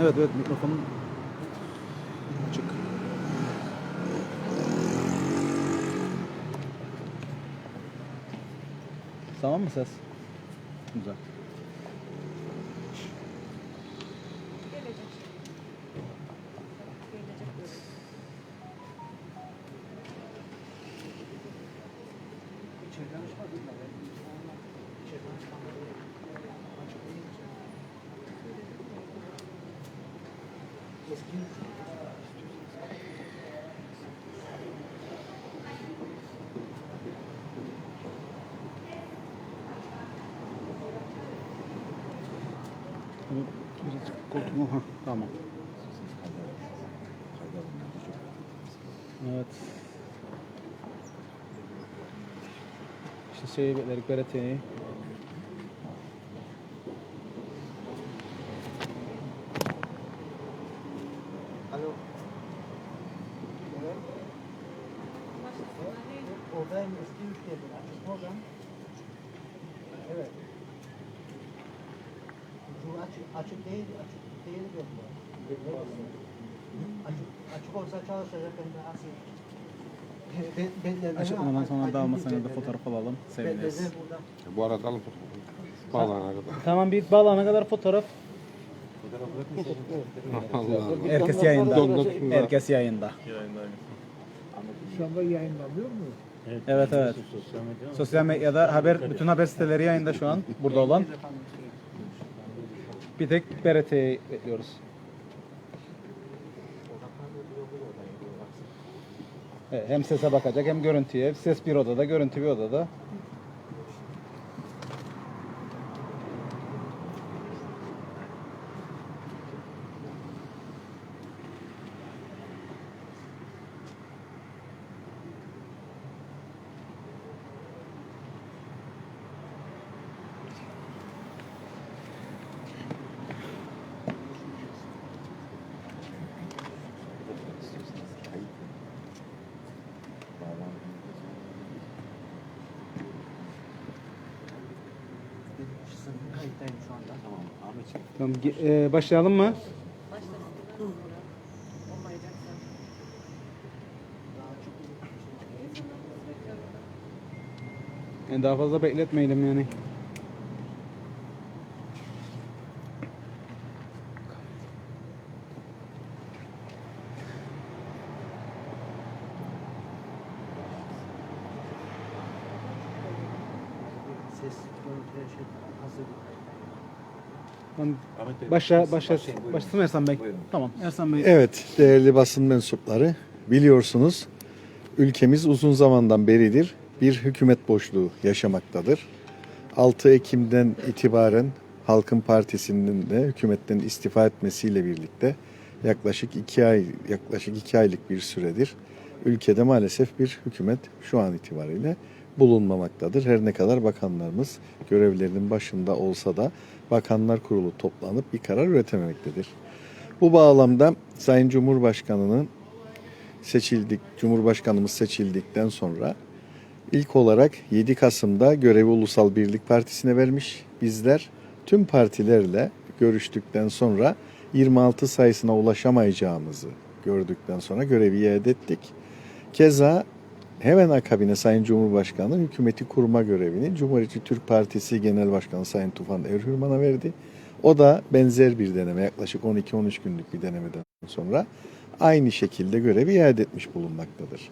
Evet evet mikrofonun açık. Tamam mı ses? Güzel. Gelecek. Gelecek böyle. Birazcık koltuğumu ha tamam. Evet. İşte şeyi bekledik Beret'i. Oradayım eski ülkede. Açık program. Evet. Bu açık, açık değil, açık değil diyor bu. Açık, açık olsa çalışacak ben de asıl. Ben, ben, Açıklamadan sonra dağılmasına da fotoğraf alalım. Seviniriz. burada. Bu arada alın fotoğrafı. Bağlanana kadar. Tamam bir bağlana kadar fotoğraf. Allah. Herkes yayında. Herkes yayında. Şu anda yayınlanıyor mu? Evet evet. Sosyal medyada haber bütün haber siteleri yayında şu an burada olan. Bir tek BRT'yi bekliyoruz. Evet, hem sese bakacak hem görüntüye. Ses bir odada, görüntü bir odada. Tamam. E, başlayalım mı? Yani daha fazla bekletmeyelim yani. Ses, görüntü, şey hazır. Tamam, Başla, başla, başlasın Ersan Bey? Tamam, Ersan Bey. Evet, değerli basın mensupları, biliyorsunuz ülkemiz uzun zamandan beridir bir hükümet boşluğu yaşamaktadır. 6 Ekim'den itibaren Halkın Partisi'nin de hükümetten istifa etmesiyle birlikte yaklaşık iki ay yaklaşık iki aylık bir süredir ülkede maalesef bir hükümet şu an itibariyle bulunmamaktadır. Her ne kadar bakanlarımız görevlerinin başında olsa da Bakanlar Kurulu toplanıp bir karar üretememektedir. Bu bağlamda Sayın Cumhurbaşkanı'nın seçildik, Cumhurbaşkanımız seçildikten sonra ilk olarak 7 Kasım'da görevi Ulusal Birlik Partisi'ne vermiş. Bizler tüm partilerle görüştükten sonra 26 sayısına ulaşamayacağımızı gördükten sonra görevi iade ettik. Keza hemen akabine Sayın Cumhurbaşkanı hükümeti kurma görevini Cumhuriyetçi Türk Partisi Genel Başkanı Sayın Tufan Erhürman'a verdi. O da benzer bir deneme yaklaşık 12-13 günlük bir denemeden sonra aynı şekilde görevi iade etmiş bulunmaktadır.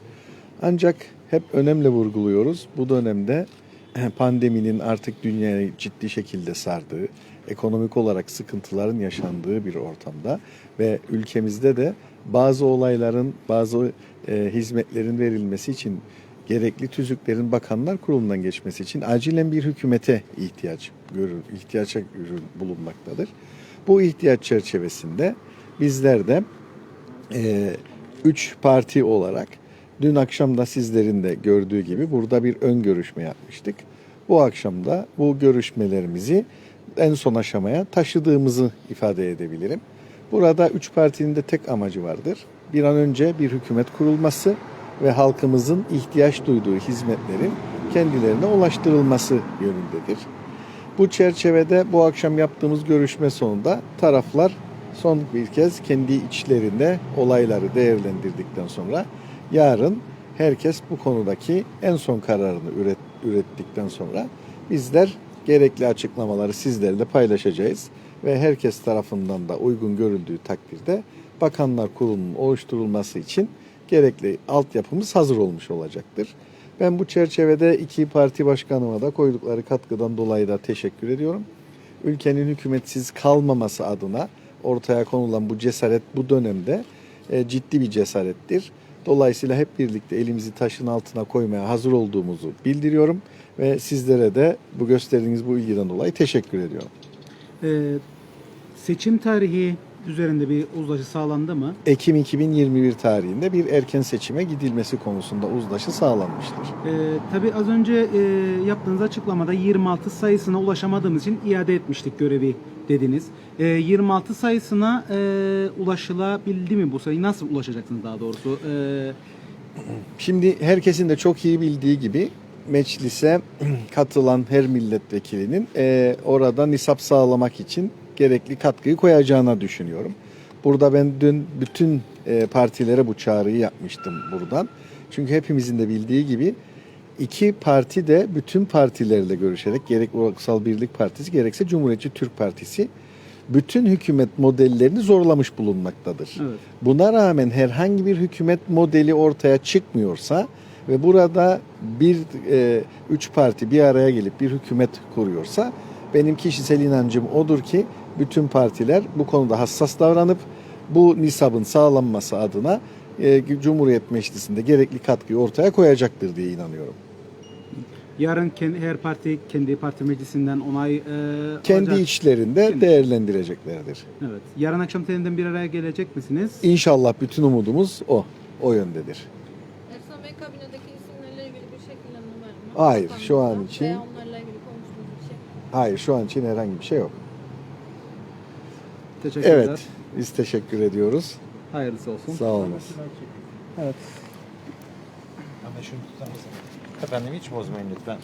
Ancak hep önemli vurguluyoruz. Bu dönemde pandeminin artık dünyayı ciddi şekilde sardığı, ekonomik olarak sıkıntıların yaşandığı bir ortamda ve ülkemizde de bazı olayların, bazı e, hizmetlerin verilmesi için gerekli tüzüklerin bakanlar kurulundan geçmesi için acilen bir hükümete ihtiyaç görür, ihtiyaça bulunmaktadır. Bu ihtiyaç çerçevesinde bizler de e, üç parti olarak dün akşam da sizlerin de gördüğü gibi burada bir ön görüşme yapmıştık. Bu akşam da bu görüşmelerimizi en son aşamaya taşıdığımızı ifade edebilirim. Burada üç partinin de tek amacı vardır. Bir an önce bir hükümet kurulması ve halkımızın ihtiyaç duyduğu hizmetlerin kendilerine ulaştırılması yönündedir. Bu çerçevede bu akşam yaptığımız görüşme sonunda taraflar son bir kez kendi içlerinde olayları değerlendirdikten sonra yarın herkes bu konudaki en son kararını üret, ürettikten sonra bizler gerekli açıklamaları sizlerle paylaşacağız ve herkes tarafından da uygun görüldüğü takdirde Bakanlar Kurulu'nun oluşturulması için gerekli altyapımız hazır olmuş olacaktır. Ben bu çerçevede iki parti başkanıma da koydukları katkıdan dolayı da teşekkür ediyorum. Ülkenin hükümetsiz kalmaması adına ortaya konulan bu cesaret bu dönemde e, ciddi bir cesarettir. Dolayısıyla hep birlikte elimizi taşın altına koymaya hazır olduğumuzu bildiriyorum ve sizlere de bu gösterdiğiniz bu ilgiden dolayı teşekkür ediyorum. Ee, seçim tarihi üzerinde bir uzlaşı sağlandı mı? Ekim 2021 tarihinde bir erken seçime gidilmesi konusunda uzlaşı sağlanmıştır. Ee, tabii az önce e, yaptığınız açıklamada 26 sayısına ulaşamadığımız için iade etmiştik görevi dediniz. Ee, 26 sayısına e, ulaşılabildi mi bu sayı? Nasıl ulaşacaksınız daha doğrusu? Ee, Şimdi herkesin de çok iyi bildiği gibi meclise katılan her milletvekilinin eee, orada nisap sağlamak için gerekli katkıyı koyacağına düşünüyorum. Burada ben dün bütün eee, partilere bu çağrıyı yapmıştım buradan. Çünkü hepimizin de bildiği gibi iki parti de bütün partilerle görüşerek gerek Ulusal Birlik Partisi gerekse Cumhuriyetçi Türk Partisi bütün hükümet modellerini zorlamış bulunmaktadır. evet. Buna rağmen herhangi bir hükümet modeli ortaya çıkmıyorsa ve burada bir e, üç parti bir araya gelip bir hükümet kuruyorsa benim kişisel inancım odur ki bütün partiler bu konuda hassas davranıp bu nisabın sağlanması adına e, Cumhuriyet Meclisi'nde gerekli katkıyı ortaya koyacaktır diye inanıyorum. Yarın her parti kendi parti meclisinden onay e, Kendi alacak. içlerinde Kendi. değerlendireceklerdir. Evet. Yarın akşam yeniden bir araya gelecek misiniz? İnşallah bütün umudumuz o. O yöndedir. Ersan Bey kabinedeki isimlerle ilgili bir şekillenme var mı? Hayır, şu an için- Veya onlarla ilgili konuştuğunuz bir şey. Hayır şu an için herhangi bir şey yok. Teşekkürler. Evet biz teşekkür ediyoruz. Hayırlısı olsun. Sağ olun. Evet. Ama şunu tutar mısın? Efendim hiç bozmayın lütfen.